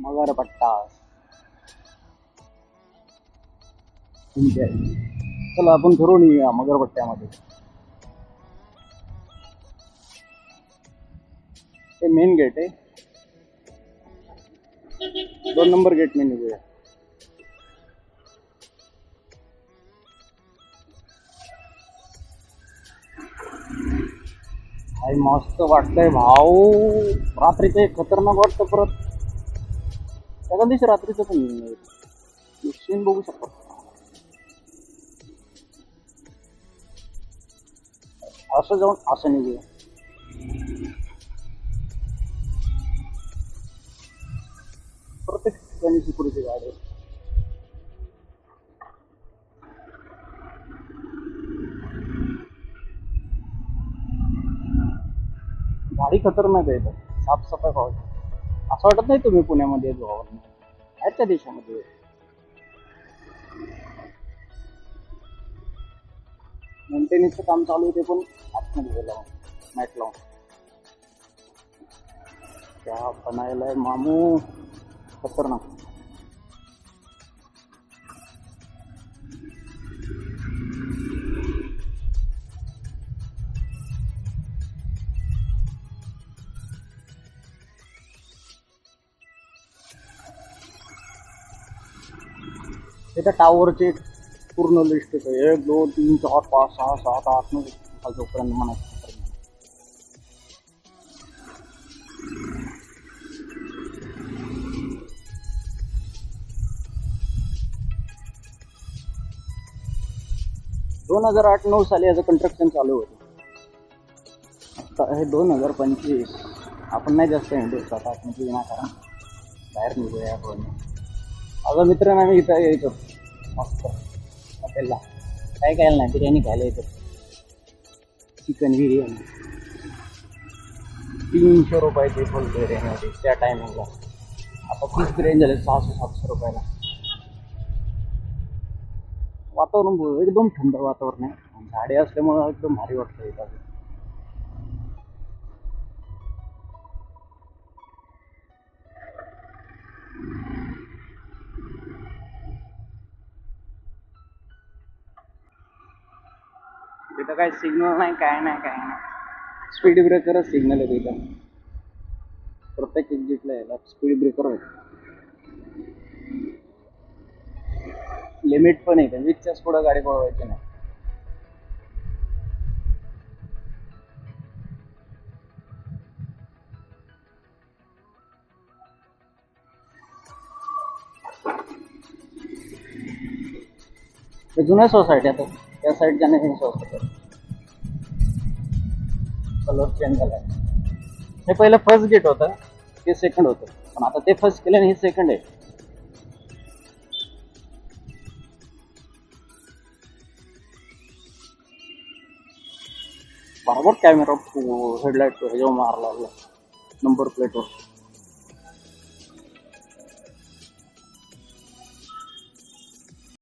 मगर पट्टा। आहे चला आपण ठरवून येऊया मगरपट्ट्यामध्ये ते मेन गेट आहे. दोन नंबर गेट ने निघूया मस्त वाटतंय भाऊ. रात्री ते खतरनाक वाटतं परत. त्या दिवशी जाऊन असं निघूया प्रत्येक गाडी खतरनाक आहे इथं. साफसफाई पाहू असं वाटत नाही तुम्ही पुण्यामध्ये येतो आहेत. त्या देशामध्ये. मेंटेनन्सचं काम चालू आहे ते पण आतमध्ये गेलं मॅट लावून त्या बनायला मामू. खतरनाक. त्याच्या टावरचे पूर्ण लिस्ट आहे एक दोन तीन चार पाच सहा सात आठ नऊ जोपर्यंत म्हणायचं दोन हजार आठ नऊ साली याचं कन्स्ट्रक्शन चालू होतं. आता हे दोन हजार पंचवीस आपण नाही जास्त इंटरेस्ट आता आपण विनाकारण बाहेर निघूया आपण. अगं मित्र आम्ही इथं यायचो. मस्त. हॉटेलला. काय खायला नाही बिर्याणी खायला येतो. चिकन बिर्याणी. तीनशे रुपयाची फुल बिर्याणी होती त्या टायमिंगला आता खूप बिर्याणी झाली सहाशे सातशे रुपयाला. वातावरण एकदम थंड वातावरण आहे. झाडे असल्यामुळं एकदम भारी वाटतं इथं. तिथं काय सिग्नल नाही काय नाही काय नाही. स्पीड ब्रेकरच सिग्नल आहे तिथं प्रत्येक एक्झिटला यायला स्पीड ब्रेकर आहे. लिमिट पण आहे वीसच्याच पुढं गाडी पळवायची नाही. जुन्या सोसायटी आता. त्या साईडच्या नाही सोसायटी कलर चेंज झाला. हे पहिलं फर्स्ट गेट होतं ते सेकंड होतं. पण आता ते फर्स्ट केलं आणि हे सेकंड आहे. बरोबर कॅमेरा हेडलाईट ह्याच्यावर मारला नंबर प्लेटवर